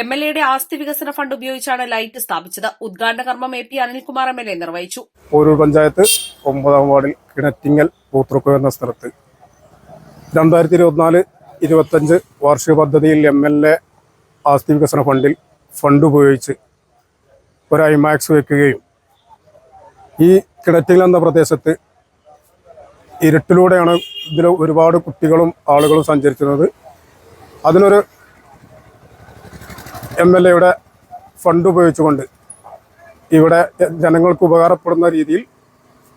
M L എയുടെ ആസ്തി വികസന ഫണ്ട് ഉപയോഗിച്ചാണ് ലൈറ്റ് സ്ഥാപിച്ചത്. ഉദ്ഘാടന കർമ്മം A P Anilkumar M L A നിർവഹിച്ചു. പോരൂർ പഞ്ചായത്ത് ഒമ്പതാം വാർഡിൽ കിണറ്റിങ്ങൽ പൂത്രക്കു എന്ന സ്ഥലത്ത്. രണ്ടായിരത്തി ഇരുപത്തിനാല് ഇരുപത്തഞ്ച് വാർഷിക പദ്ധതിയിൽ എം എൽ എ ആസ്തി വികസന ഫണ്ടിൽ ഫണ്ട് ഉപയോഗിച്ച് ഒരു ഐമാക്സ് വെക്കുകയും ഈ കിണറ്റിങ്ങൽ എന്ന പ്രദേശത്ത് ഇരുട്ടിലൂടെയാണ് ഇതിൽ ഒരുപാട് കുട്ടികളും ആളുകളും സഞ്ചരിച്ചിരുന്നത്. അതിനൊരു എം എൽ എയുടെ ഫണ്ട് ഉപയോഗിച്ചുകൊണ്ട് ഇവിടെ ജനങ്ങൾക്ക് ഉപകാരപ്പെടുന്ന രീതിയിൽ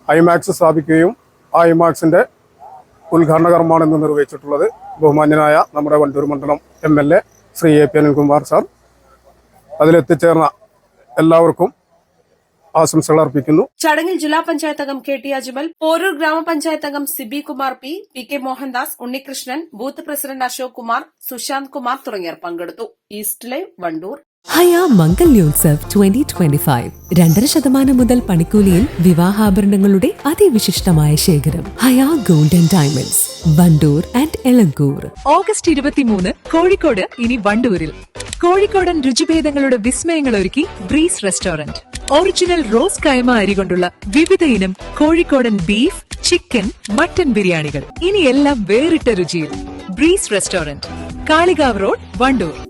ഐമാക്സ് സ്ഥാപിക്കുകയും ആ ഐമാക്സിന്റെ ഉദ്ഘാടന കർമ്മമാണ് ഇന്ന് നിർവഹിച്ചിട്ടുള്ളത്. ബഹുമാന്യനായ നമ്മുടെ വണ്ടൂർ മണ്ഡലം M L A Shri A P Anilkumar sir. അതിലെത്തിച്ചേർന്ന എല്ലാവർക്കും ആശംസകൾ അർപ്പിക്കുന്നു. ചടങ്ങിൽ ജില്ലാ പഞ്ചായത്ത് അംഗം കെ ടി അജ്മൽ പോരൂർ ഗ്രാമപഞ്ചായത്ത് അംഗം Sibi Kumar P P K Mohandas Unnikrishnan booth president Ashok Kumar Sushant Kumar തുടങ്ങിയവർ പങ്കെടുത്തു. East live Wandoor. Haya Mangalyotsav twenty twenty five രണ്ടര ശതമാനം മുതൽ പണിക്കൂലിയിൽ വിവാഹാഭരണങ്ങളുടെ അതിവിശിഷ്ടമായ ശേഖരം. Haya golden diamonds Wandoor and Elankur August ഇരുപത്തിമൂന്ന് കോഴിക്കോട് ഇനി വണ്ടൂരിൽ. കോഴിക്കോടൻ രുചിഭേദങ്ങളുടെ വിസ്മയങ്ങൾ ഒരുക്കി ബ്രീസ് റെസ്റ്റോറന്റ്. ഒറിജിനൽ റോസ് കൈമ അരി കൊണ്ടുള്ള വിവിധ ഇനം കോഴിക്കോടൻ ബീഫ് ചിക്കൻ മട്ടൻ ബിരിയാണികൾ. ഇനിയെല്ലാം വേറിട്ട രുചിയിൽ. Breeze restaurant Kalikavu road Wandoor.